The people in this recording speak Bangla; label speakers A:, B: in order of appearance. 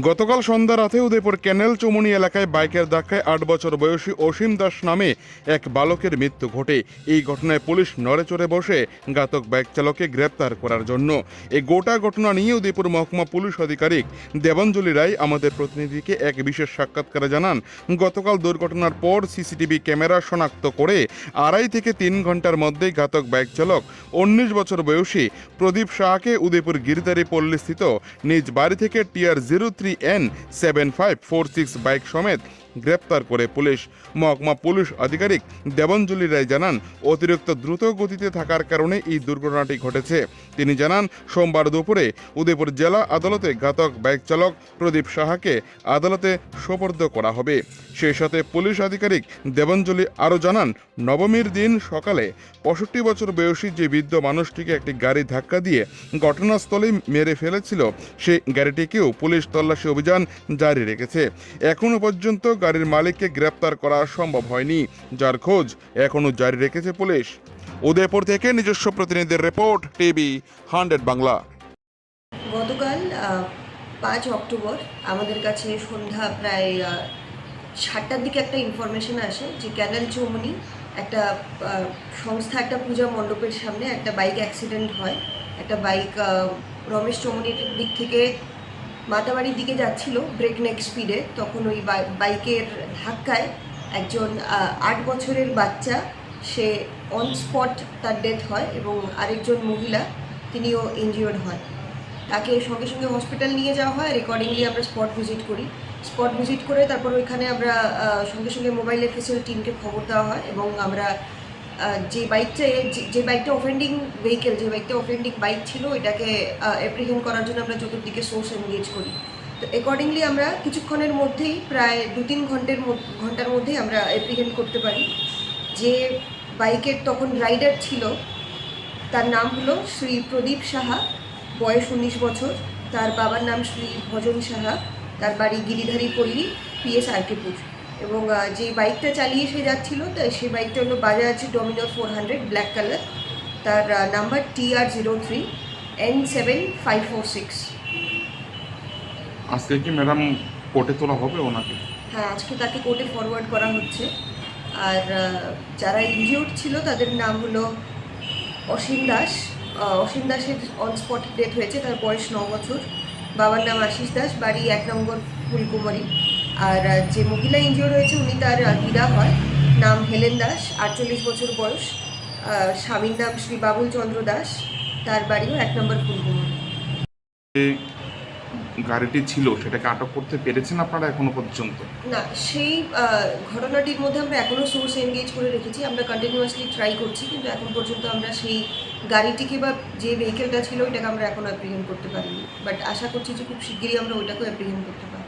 A: গতকাল সন্ধ্যা রাতে উদয়পুর ক্যানেল চৌমুনি এলাকায় বাইকের ধাক্কায় আট বছর বয়সী অসীম দাস নামে এক বালকের মৃত্যু ঘটে। এই ঘটনায় পুলিশ নড়ে চড়ে বসে ঘাতক বাইক চালককে গ্রেপ্তার করার জন্য। এই গোটা ঘটনা নিয়ে উদয়পুর মহকুমা পুলিশ আধিকারিক দেবাঞ্জলি রায় আমাদের প্রতিনিধিকে এক বিশেষ সাক্ষাৎকারে জানান। গতকাল দুর্ঘটনার পর সিসিটিভি ক্যামেরা শনাক্ত করে আড়াই থেকে তিন ঘণ্টার মধ্যেই ঘাতক বাইক চালক উনিশ বছর বয়সী প্রদীপ শাহকে উদয়পুর গিরিদারি পল্লীস্থিত নিজ বাড়ি থেকে TR zero three N seven five four six bike সমেত গ্রেপ্তার করে পুলিশ। মহকুমা পুলিশ আধিকারিক দেবঞ্জলি রায় জানান, অতিরিক্ত দ্রুত গতিতে থাকার কারণে এই দুর্ঘটনাটি ঘটেছে। তিনি জানান, সোমবার দুপুরে উদয়পুর জেলা আদালতে ঘাতক বাইক চালক প্রদীপ সাহাকে আদালতে সোপর্দ করা হবে। সেই সাথে পুলিশ আধিকারিক দেবঞ্জলি আরও জানান, নবমীর দিন সকালে পঁয়ষট্টি বছর বয়সী যে বৃদ্ধ মানুষটিকে একটি গাড়ি ধাক্কা দিয়ে ঘটনাস্থলেই মেরে ফেলেছিল, সেই গাড়িটিকেও পুলিশ তল্লাশি অভিযান জারি রেখেছে। এখনও পর্যন্ত গাড়ির মালিককে গ্রেপ্তার করা সম্ভব হয়নি, যার খোঁজ এখনও জারি রেখেছে পুলিশ। উদয়পুর থেকে নিজস্ব প্রতিনিধির রিপোর্ট, টিভি হান্ড্রেড বাংলা।
B: গতকাল পাঁচ অক্টোবর আমাদের কাছে সন্ধ্যা প্রায় সাতটার দিকে একটা ইনফরমেশন আসে যে ক্যানেল চৌমনি একটা সংস্থা, একটা পূজা মণ্ডপের সামনে একটা বাইক অ্যাক্সিডেন্ট হয়। একটা বাইক রমেশ চৌমনির দিক থেকে মাতাবাড়ির দিকে যাচ্ছিল ব্রেক নেক স্পিডে তখন ওই বাইকের ধাক্কায় একজন আট বছরের বাচ্চা, সে অন স্পট তার ডেথ হয় এবং আরেকজন মহিলা, তিনিও ইনজিওর্ড হয়। তাকে সঙ্গে সঙ্গে হসপিটাল নিয়ে যাওয়া হয়। রেকর্ডিংলি আমরা স্পট ভিজিট করি। স্পট ভিজিট করে তারপর ওইখানে আমরা সঙ্গে সঙ্গে মোবাইল এফএসএল টিমকে খবর দেওয়া হয় এবং আমরা যে বাইকটা যে- বাইকটা অফেন্ডিং ভেহিকেল যে বাইকটা অফেন্ডিং বাইক ছিল এটাকে অ্যাপ্রিহেন্ড করার জন্য আমরা চতুর্দিকে সোর্স এনগেজ করি। তো অ্যাকর্ডিংলি আমরা কিছুক্ষণের মধ্যেই, প্রায় দু তিন ঘণ্টার ঘণ্টার মধ্যেই আমরা অ্যাপ্রিহেন্ড করতে পারি। যে বাইকের তখন রাইডার ছিল, তার নাম হলো শ্রী প্রদীপ সাহা, বয়স উনিশ বছর। তার বাবার নাম শ্রী ভজন সাহা, তার বাড়ি গিরিধারী পল্লী পিএস আরকেপুর এবং যে বাইকটা চালিয়ে সে যাচ্ছিল তা সেই বাইকটা হলো বাজাজ ডমিনোর ফোর হান্ড্রেড ব্ল্যাক কালার তার number T R zero three N seven five four six
A: আজকে কি ম্যাডাম কোর্টে তোলা হবে ওনাকে?
B: হ্যাঁ আজকে তাকে কোর্টে ফরওয়ার্ড করা হচ্ছে। আর যারা ইনজিওর্ড ছিল তাদের নাম হলো অসীম দাস। অসীম দাসের অন স্পট ডেথ হয়েছে তার বয়স ন বছর। বাবার নাম আশিস দাস বাড়ি এক নম্বর ফুলকুমারী। আর যে মহিলা ইনজিওর্ড হয়েছে উনি তার হীরা হয়। নাম হেলেন দাস আটচল্লিশ বছর বয়স। স্বামীর নাম শ্রী বাবুল চন্দ্র দাস। তার বাড়িও এক নম্বর ফুলকুমারী
A: গাড়িটি ছিল সেটাকে আটক করতে পেরেছেন আপনারা এখনও পর্যন্ত?
B: না সেই ঘটনাটির মধ্যে আমরা এখনও সোর্স এনগেজ করে রেখেছি। আমরা কন্টিনিউয়াসলি ট্রাই করছি কিন্তু এখন পর্যন্ত আমরা সেই গাড়িটিকে বা যে ভেহিকেলটা ছিল ওইটাকে আমরা এখন অ্যাপ্রিহেন্ড করতে পারিনি। বাট আশা করছি যে খুব শিগগিরই আমরা ওইটাকেও অ্যাপ্রিহেন্ড করতে পারব।